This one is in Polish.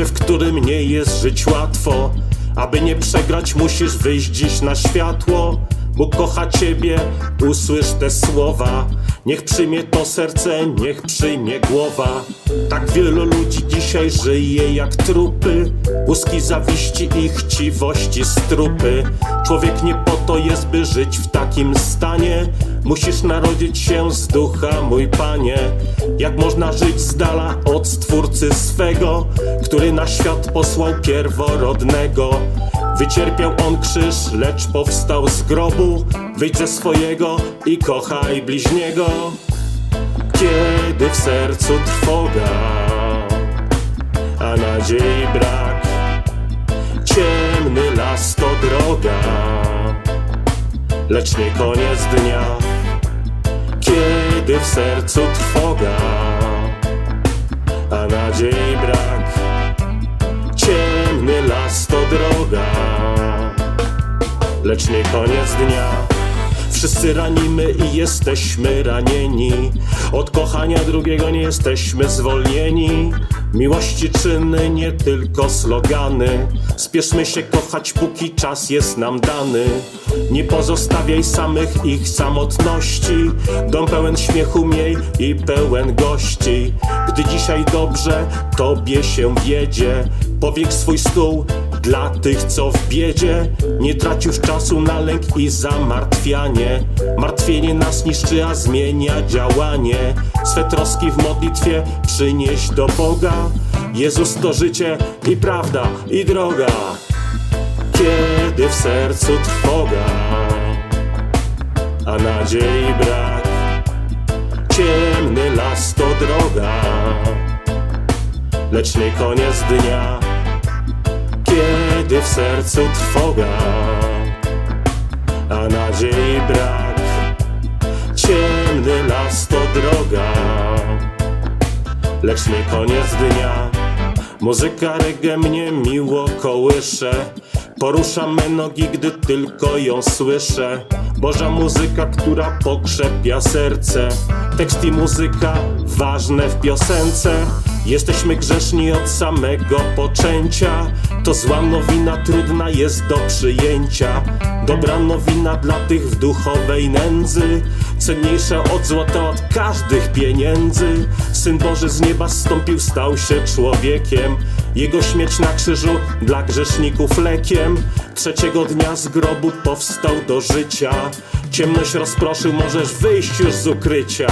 Świecie, w którym nie jest żyć łatwo. Aby nie przegrać musisz wyjść dziś na światło Bóg kocha ciebie, usłysz te słowa. Niech przyjmie to serce, niech przyjmie głowa. Tak wielu ludzi dzisiaj żyje jak trupy Łuski zawiści i chciwości strupy Człowiek nie po to jest, by żyć w takim stanie Musisz narodzić się z ducha, mój panie. Jak można żyć z dala od stwórcy swego Który na świat posłał pierworodnego? Wycierpiał on krzyż, lecz powstał z grobu. Wyjdź ze swojego i kochaj bliźniego. Kiedy w sercu trwoga, a nadziei brak Ciemny las to droga, lecz nie koniec dnia Kiedy w sercu trwoga, a nadziei brak Ciemny las to droga, lecz nie koniec dnia. Wszyscy ranimy i jesteśmy ranieni. Od kochania drugiego nie jesteśmy zwolnieni. Miłości czyny, nie tylko slogany. Spieszmy się kochać, póki czas jest nam dany. Nie pozostawiaj samych ich samotności. Dom pełen śmiechu miej i pełen gości. Gdy dzisiaj dobrze tobie się wiedzie, powiek swój stół dla tych, co w biedzie Nie tracił czasu na lęk i zamartwianie. Martwienie nas niszczy, a zmienia działanie. Swe troski w modlitwie przynieś do Boga. Jezus to życie i prawda i droga. Kiedy w sercu trwoga A nadziei brak Ciemny las to droga. Lecz nie koniec dnia kiedy w sercu trwoga, a nadziei brak. Ciemny las to droga, lecz nie koniec dnia. Muzyka reggae mnie miło kołysze, porusza me nogi, gdy tylko ją słyszę. Boża muzyka, która pokrzepia serce, tekst i muzyka ważne w piosence. Jesteśmy grzeszni od samego poczęcia. To zła nowina, trudna jest do przyjęcia. Dobra nowina dla tych w duchowej nędzy. Cenniejsza od złota, od każdych pieniędzy. Syn Boży z nieba zstąpił, stał się człowiekiem. Jego śmierć na krzyżu dla grzeszników lekiem. Trzeciego dnia z grobu powstał do życia. Ciemność rozproszył, możesz wyjść już z ukrycia